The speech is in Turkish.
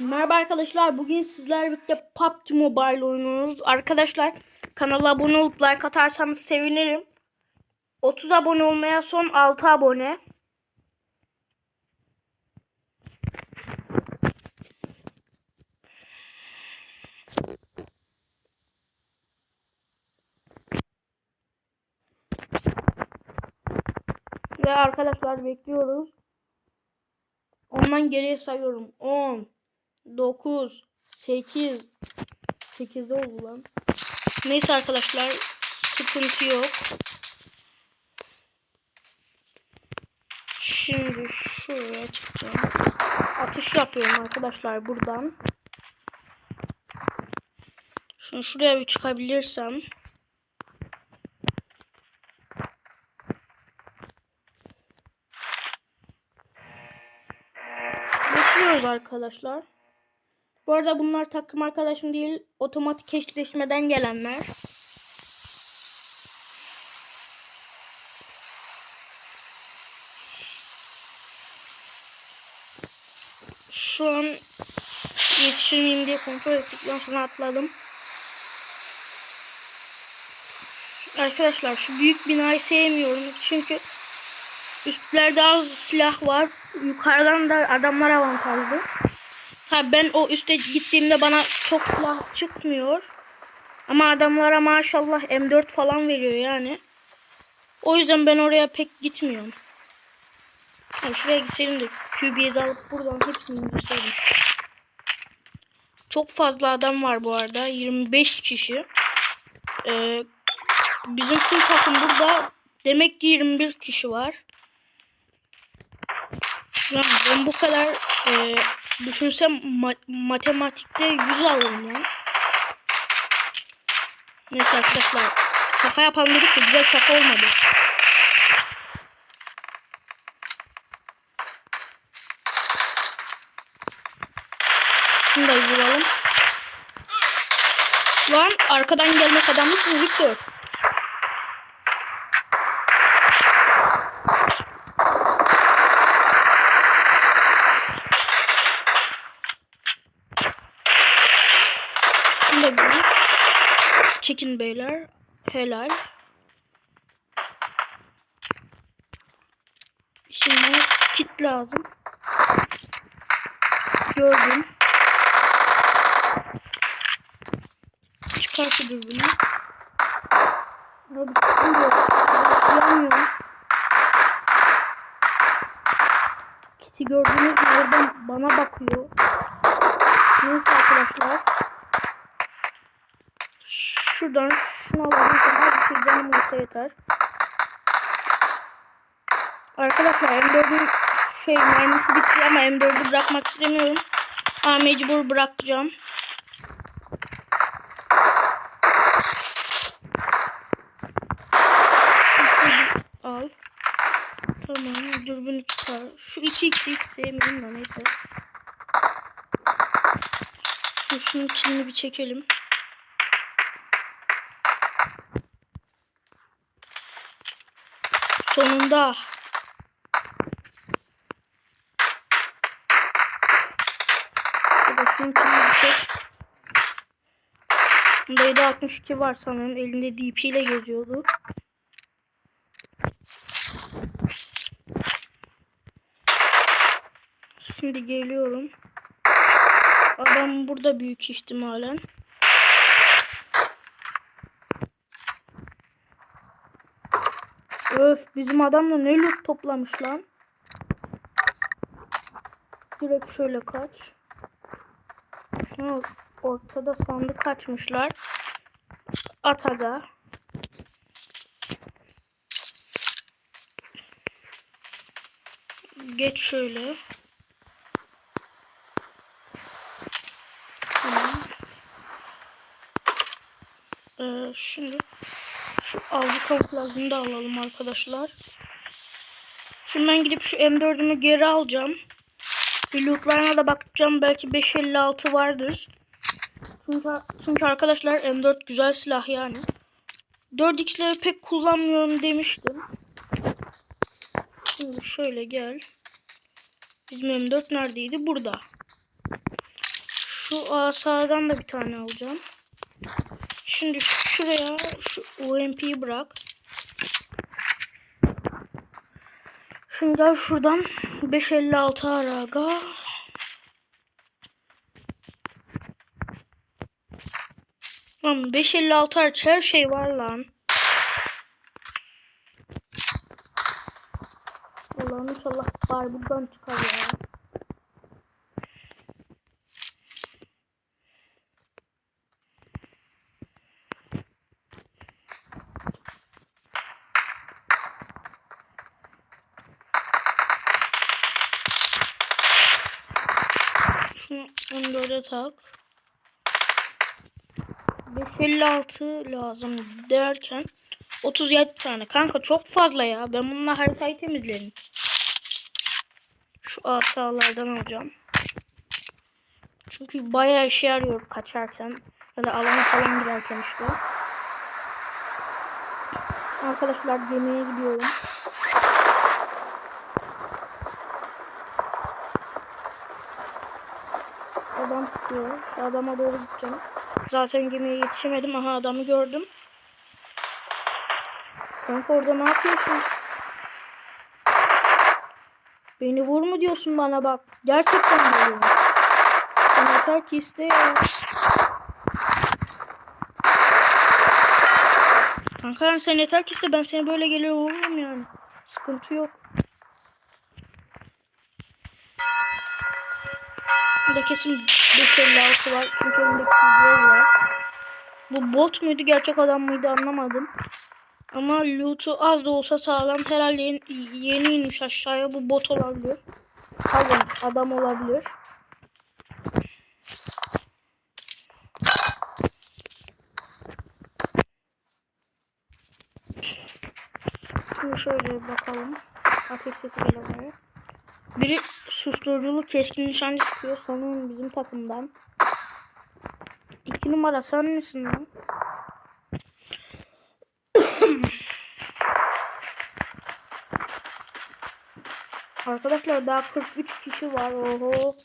Merhaba arkadaşlar. Bugün sizlerle birlikte PUBG Mobile oynuyoruz. Arkadaşlar kanala abone olup like atarsanız sevinirim. 30 abone olmaya son 6 abone. Ve arkadaşlar bekliyoruz. Ondan geriye sayıyorum. 10 9 8 8'de oldu lan. Neyse arkadaşlar sıkıntı yok. Şimdi şuraya çıkacağım. Atış yapıyorum arkadaşlar buradan. Şimdi şuraya bir çıkabilirsem. Bekliyoruz arkadaşlar. Bu arada bunlar takım arkadaşım değil. Otomatik eşleşmeden gelenler. Şu an yetişir miyim diye kontrol ettikten sonra atladım. Arkadaşlar şu büyük binayı sevmiyorum. Çünkü üstlerde az silah var. Yukarıdan da adamlar avantajlı. Tabi ben o üste gittiğimde bana çok silah çıkmıyor. Ama adamlara maşallah M4 falan veriyor yani. O yüzden ben oraya pek gitmiyorum. Yani şuraya gitseydim de QB'yi alıp buradan hepsini indirseydim. Çok fazla adam var bu arada. 25 kişi. Ee, bizim full takım burada. Demek ki 21 kişi var. Ben bu kadar e, düşünsem ma- matematikte 100 alırım lan. Neyse arkadaşlar. Şaka yapalım dedik de güzel şaka olmadı. Şunu da vuralım. Lan arkadan gelmek adamlık mı Victor? Şunu da vuralım. Çekin beyler. Helal. Şimdi kit lazım. Gördüm. Çıkar şu dürbünü. Abi. Yanmıyor. Kiti gördünüz mü? Oradan bana bakıyor. Neyse arkadaşlar. Şuradan şunu alalım. Her bir şey canım olsa yeter. Arkadaşlar M4'ün şey mermisi bitti ama M4'ü bırakmak istemiyorum. Ama mecbur bırakacağım. Al. Tamam dürbünü çıkar. Şu 2x'i sevmiyorum da neyse. Şunun kilini bir çekelim. Sonunda. Kilini bir çek. Bunda 762 var sanırım. Elinde DP ile geziyordu. Şimdi geliyorum. Adam burada büyük ihtimalen. Öf bizim adamla ne loot toplamış lan. Direkt şöyle kaç. Ortada sandık açmışlar. Ataga. Geç şöyle. Tamam. Ee, şimdi avcı kamuflajını da alalım arkadaşlar. Şimdi ben gidip şu M4'ümü geri alacağım. Bir da bakacağım. Belki 556 vardır. Çünkü, çünkü arkadaşlar M4 güzel silah yani. 4x'leri pek kullanmıyorum demiştim. Şimdi şöyle gel. Bizim M4 neredeydi? Burada. Şu asadan da bir tane alacağım. Şimdi şuraya şu UMP'yi bırak. Şimdi gel şuradan 556 ara aga. Lan 556 araç her şey var lan. Allah'ım inşallah bari buradan çıkar ya. Şunu 14'e tak. 556 lazım derken 37 tane. Kanka çok fazla ya. Ben bununla haritayı temizlerim. Şu aşağılardan alacağım. Çünkü bayağı işe yarıyor kaçarken. Ya da alana falan girerken işte. Arkadaşlar gemiye gidiyorum. Sıkıyor. Şu adama doğru gideceğim. Zaten gemiye yetişemedim. Aha adamı gördüm. Kanka orada ne yapıyorsun? Beni vur mu diyorsun bana bak. Gerçekten diyorum. Sen yeter ki iste ya. Kanka sen yeter ki iste. Ben seni böyle geliyor vururum yani. Sıkıntı yok. Burada kesin 556 var. Çünkü önümdeki biraz var. Bu bot muydu gerçek adam mıydı anlamadım. Ama loot'u az da olsa sağlam. Herhalde yeni, yeni inmiş aşağıya. Bu bot olabilir. Pardon adam olabilir. Şimdi şöyle bakalım. Ateş sesi geliyor. Biri susturuculu keskin nişancı çıkıyor. Sanırım bizim takımdan. İki numara sen misin lan? Arkadaşlar daha 43 kişi var. Oho.